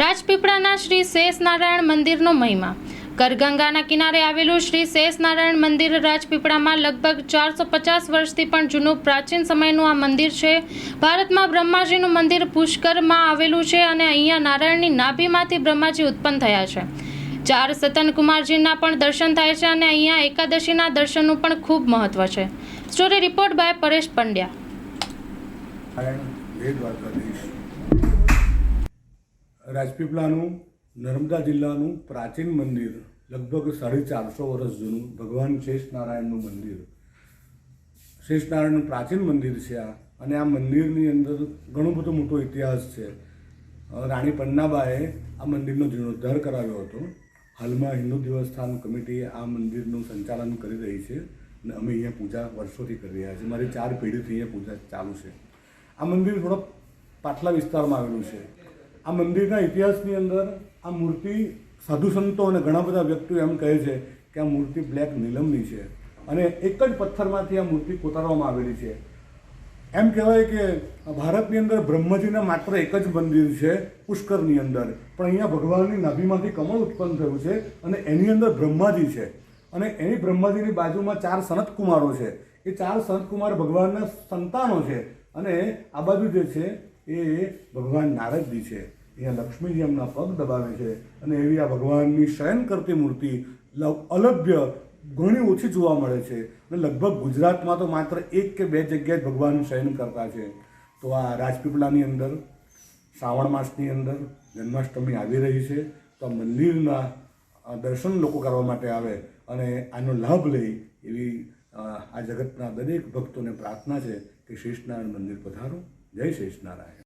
રાજપીપળાના શ્રી શેષ નારાયણ મંદિરનો મહિમા. કરગંગાના કિનારે આવેલું શ્રી શેષ નારાયણ મંદિર રાજપીપળામાં લગભગ ચારસો પચાસ વર્ષથી પણ જૂનું પ્રાચીન સમયનું આ મંદિર છે. ભારતમાં બ્રહ્માજીનું મંદિર પુષ્કરમાં આવેલું છે અને અહીંયા નારાયણની નાભીમાંથી બ્રહ્માજી ઉત્પન્ન થયા છે. ચાર સતન કુમારજીના પણ દર્શન થાય છે અને અહીંયા એકાદશીના દર્શનનું પણ ખૂબ મહત્વ છે. Story report by Paresh Pandya. રાજપીપળાનું, Narmada જિલ્લાનું પ્રાચીન મંદિર, લગભગ સાડી ચારસો વર્ષ જૂનું ભગવાન શેષનારાયણનું મંદિર. શેષનારાયણનું પ્રાચીન મંદિર છે આ, અને આ મંદિરની અંદર ઘણો બધો મોટો ઇતિહાસ છે. રાણી પન્નાબાએ આ મંદિરનો જીર્ણોદ્ધાર કરાવ્યો હતો. હાલમાં હિન્દુ દેવસ્થાન કમિટી આ મંદિરનું સંચાલન કરી રહી છે અને અમે અહીંયા પૂજા વર્ષોથી કરી રહ્યા છીએ. મારી ચાર પેઢીથી અહીંયા પૂજા ચાલુ છે. આ મંદિર થોડો પાટલા વિસ્તારમાં આવેલું છે. આ મંદિરના ઇતિહાસની અંદર આ મૂર્તિ સાધુ સંતો અને ઘણા બધા વ્યક્તિઓ એમ કહે છે કે આ મૂર્તિ બ્લેક નીલમની છે. અને એક જ પથ્થરમાંથી આ મૂર્તિ કોતરવામાં આવેલી છે. એમ કહેવાય કે ભારતની અંદર બ્રહ્મજીના માત્ર એક જ મંદિર છે, પુષ્કરની અંદર. પણ અહીંયા ભગવાનની નાભીમાંથી કમળ ઉત્પન્ન થયું છે અને એની અંદર બ્રહ્માજી છે. અને એની બ્રહ્માજીની બાજુમાં ચાર સનતકુમારો છે. એ ચાર સનતકુમાર ભગવાનના સંતાનો છે. અને આ બાજુ જે છે એ ભગવાન નારદજી છે. અહીંયા લક્ષ્મીજી એમના પગ દબાવે છે અને એવી આ ભગવાનની શયન કરતી મૂર્તિ અલભ્ય ઘણી ઓછી જોવા મળે છે. અને લગભગ ગુજરાતમાં તો માત્ર એક કે બે જગ્યાએ ભગવાન શયન કરતા છે. તો આ રાજપીપળાની અંદર, શ્રાવણ માસની અંદર જન્માષ્ટમી આવી રહી છે. તો મંદિરના દર્શન લોકો કરવા માટે આવે અને આનો લાભ લે એવી, આ જગતના દરેક ભક્તોને પ્રાર્થના છે કે શેષનારાયણ મંદિર પધારો. જય શેષનારાયણ